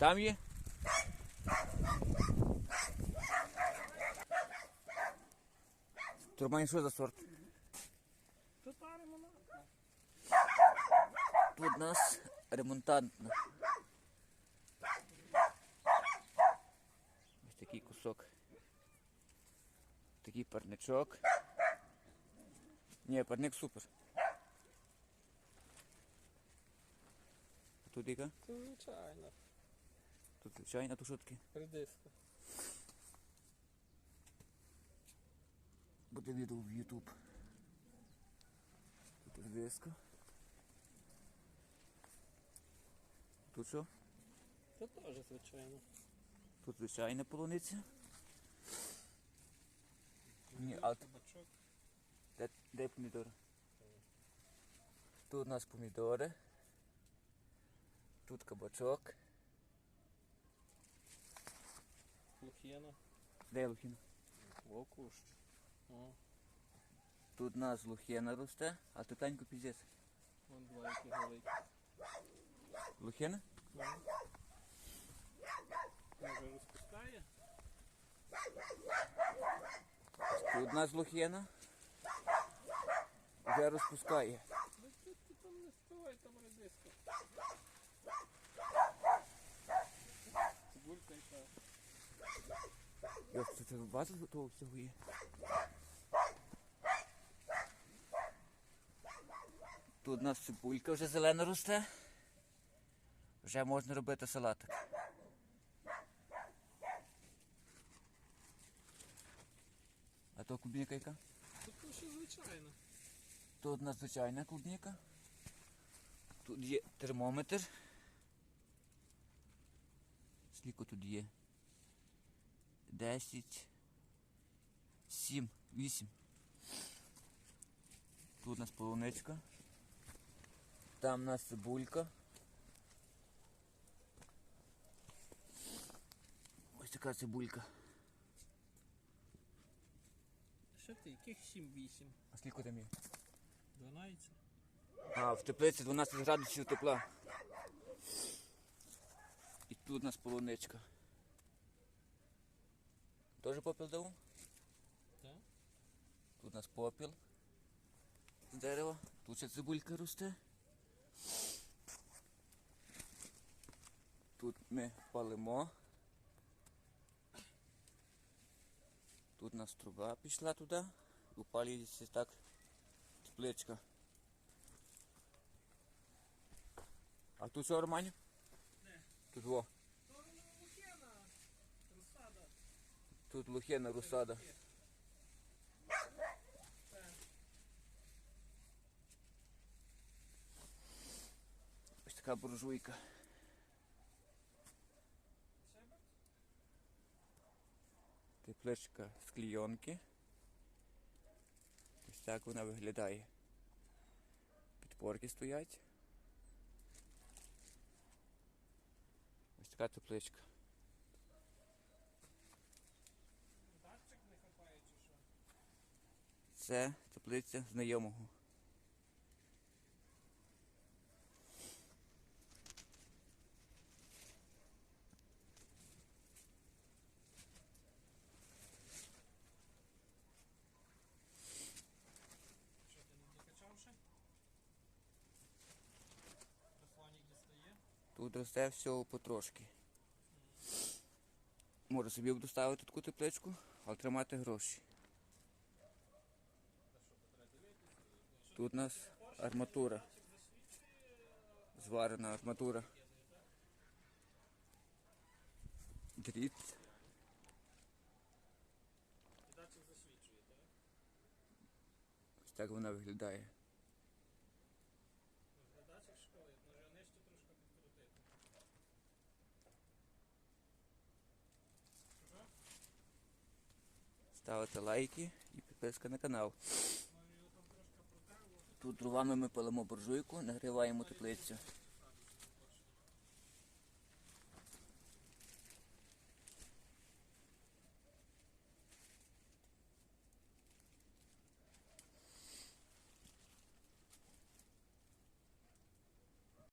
там є? Турмань, що за сорт? Тут паримо. Тут у нас ремонтантна. Ось такий кусок. Такий парничок. Ні, парник супер. Тут яка? Звичайно. Тут звичайна тушотки. Редиска. Буде відео в YouTube. Тут редиска. Тут що? Це теж звичайно. Тут звичайна полуниця. Ні, а т- Кабачок. де, де помідори? Тут у нас помідори. Тут кабачок. Лух'єна. Де лухіна? О, Тут у нас лухіна росте, а тут танько піздець. вон два які великі. Лухіна? Ну. Може розпускає? Тут у нас лухіна. Вже розпускає. Да тут ти там не співай, там редиска. Цибулька яка. Йо, це, багато того всього є. Тут у нас цибулька вже зелена росте. Вже можна робити салатик. А то клубніка яка? Тут ну, ще звичайно. Тут у нас звичайна клубніка. Тут є термометр. Скільки тут є? 10, 7, 8. Тут у нас полуничка. Там у нас цибулька. Ось така цибулька. Що ти, яких 7-8? А скільки там є? 12? А, в теплиці 12 градусів тепла. І тут у нас полуничка. Тоже попіл дав? Так? Тут у нас попіл з дерева. Тут ще цибулька росте. Тут ми палимо. Тут у нас труба пішла туди. Упалюється так тепличка. А тут що, Романю? Тут во. Лух'єна. Розсада. Тут лухена розсада. Ось така буржуйка. Тепличка з клійонки. Ось так вона виглядає. Підпорки стоять. Ось така тепличка. Датчик не хапає чи що? Це теплиця знайомого. Що ти не докачав ще? Дістає? Тут росте все потрошки. Можу собі доставити таку тепличку, але тримати гроші. Тут у нас арматура. Зварена арматура. Дріт. Ось так вона виглядає. Ставити лайки і підписка на канал. Може його там трошки протерло. Тут дровами ми палимо буржуйку, нагріваємо теплицю.